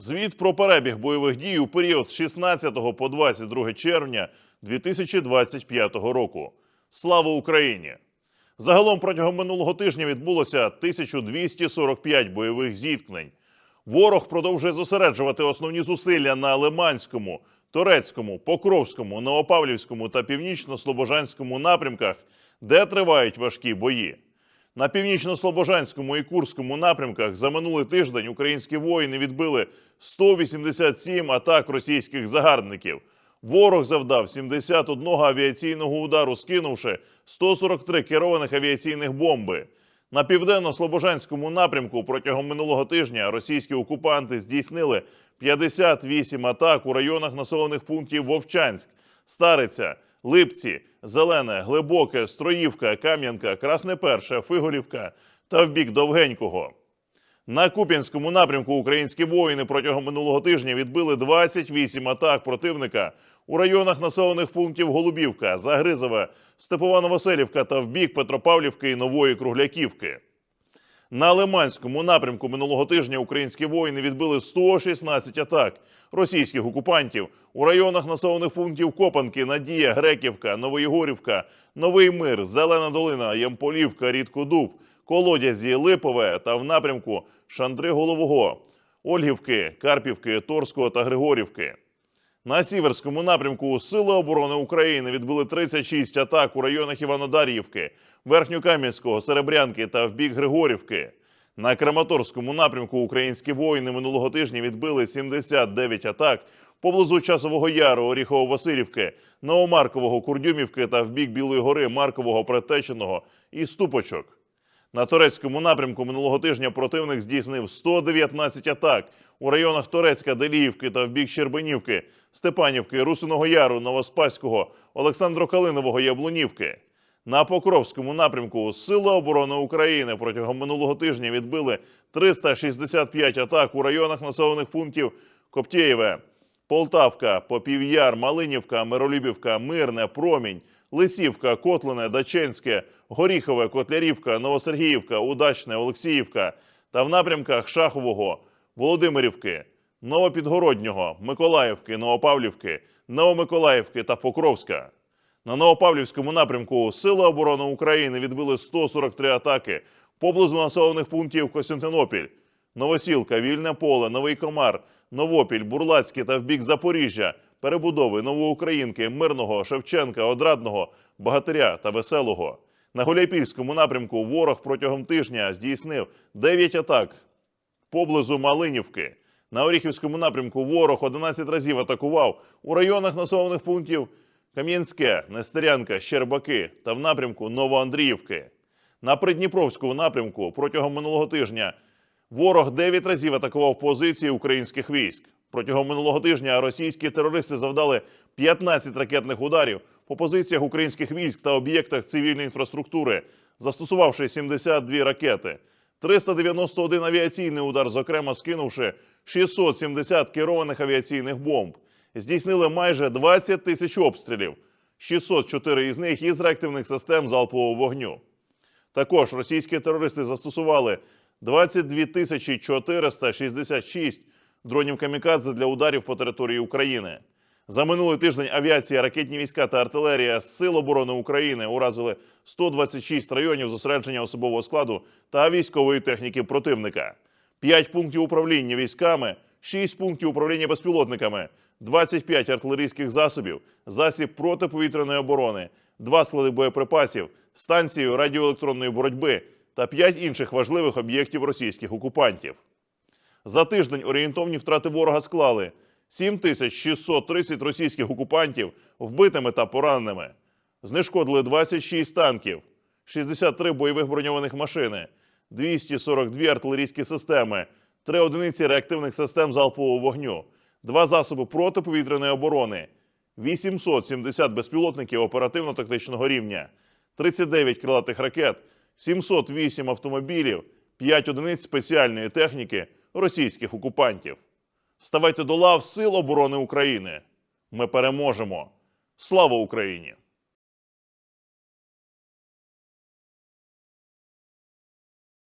Звіт про перебіг бойових дій у період з 16 по 22 червня 2025 року. Слава Україні! Загалом протягом минулого тижня відбулося 1245 бойових зіткнень. Ворог продовжує зосереджувати основні зусилля на Лиманському, Торецькому, Покровському, Новопавлівському та Північно-Слобожанському напрямках, де тривають важкі бої. На північно-слобожанському і Курському напрямках за минулий тиждень українські воїни відбили 187 атак російських загарбників. Ворог завдав 71 авіаційного удару, скинувши 143 керованих авіаційних бомби. На південно-слобожанському напрямку протягом минулого тижня російські окупанти здійснили 58 атак у районах населених пунктів Вовчанськ, Стариця, Липці, Зелене, Глибоке, Строївка, Кам'янка, Красне Перше, Фиголівка та в бік Довгенького. На Куп'янському напрямку українські воїни протягом минулого тижня відбили 28 атак противника у районах населених пунктів Голубівка, Загризове, Степовано-Василівка та в бік Петропавлівки і Нової Кругляківки. На Лиманському напрямку минулого тижня українські воїни відбили 116 атак російських окупантів у районах населених пунктів Копанки, Надія, Греківка, Новоєгорівка, Новий Мир, Зелена Долина, Ямполівка, Рідкодуб, Колодязі, Липове та в напрямку Шандри Голового, Ольгівки, Карпівки, Торського та Григорівки. На сіверському напрямку Сили оборони України відбили 36 атак у районах Іванодар'ївки, Верхньокам'янського, Серебрянки та в бік Григорівки. На Краматорському напрямку українські воїни минулого тижня відбили 79 атак поблизу Часового Яру, Оріхово-Василівки, Новомаркового, Курдюмівки та в бік Білої гори, Маркового, Предтеченого і Ступочок. На турецькому напрямку минулого тижня противник здійснив 119 атак у районах Торецька, Деліївки та в бік Щербинівки, Степанівки, Русиного Яру, Новоспаського, Олександро-Калинового, Яблунівки. На Покровському напрямку Сили оборони України протягом минулого тижня відбили 365 атак у районах населених пунктів Коптєєве, Полтавка, Попів'яр, Малинівка, Миролюбівка, Мирне, Промінь, Лисівка, Котлине, Даченське, Горіхове, Котлярівка, Новосергіївка, Удачне, Олексіївка та в напрямках Шахового, Володимирівки, Новопідгороднього, Миколаївки, Новопавлівки, Новомиколаївки та Покровська. На Новопавлівському напрямку Сили оборони України відбили 143 атаки поблизу населених пунктів Костянтинопіль, Новосілка, Вільне Поле, Новий Комар, Новопіль, Бурлацький та в бік Запоріжжя, перебудови Новоукраїнки, Мирного, Шевченка, Одрадного, Багатиря та Веселого. На Гуляйпільському напрямку ворог протягом тижня здійснив 9 атак поблизу Малинівки. На Оріхівському напрямку ворог 11 разів атакував у районах населених пунктів Кам'янське, Нестерянка, Щербаки та в напрямку Новоандріївки. На Придніпровському напрямку протягом минулого тижня ворог 9 разів атакував позиції українських військ. Протягом минулого тижня російські терористи завдали 15 ракетних ударів по позиціях українських військ та об'єктах цивільної інфраструктури, застосувавши 72 ракети. 391 авіаційний удар, зокрема скинувши 670 керованих авіаційних бомб. Здійснили майже 20 тисяч обстрілів, 604 із них із реактивних систем залпового вогню. Також російські терористи застосували 22 тисячі 466 дронів камікадзе для ударів по території України. За минулий тиждень авіація, ракетні війська та артилерія Сил оборони України уразили 126 районів зосередження особового складу та військової техніки противника, 5 пунктів управління військами, 6 пунктів управління безпілотниками, 25 артилерійських засобів, засіб протиповітряної оборони, 2 склади боєприпасів, станцію радіоелектронної боротьби та 5 інших важливих об'єктів російських окупантів. За тиждень орієнтовні втрати ворога склали 7630 російських окупантів вбитими та пораненими. Знешкодили 26 танків, 63 бойових броньованих машини, 242 артилерійські системи, 3 одиниці реактивних систем залпового вогню, 2 засоби протиповітряної оборони, 870 безпілотників оперативно-тактичного рівня, 39 крилатих ракет, 708 автомобілів, 5 одиниць спеціальної техніки російських окупантів. Ставайте до лав Сил оборони України. Ми переможемо. Слава Україні!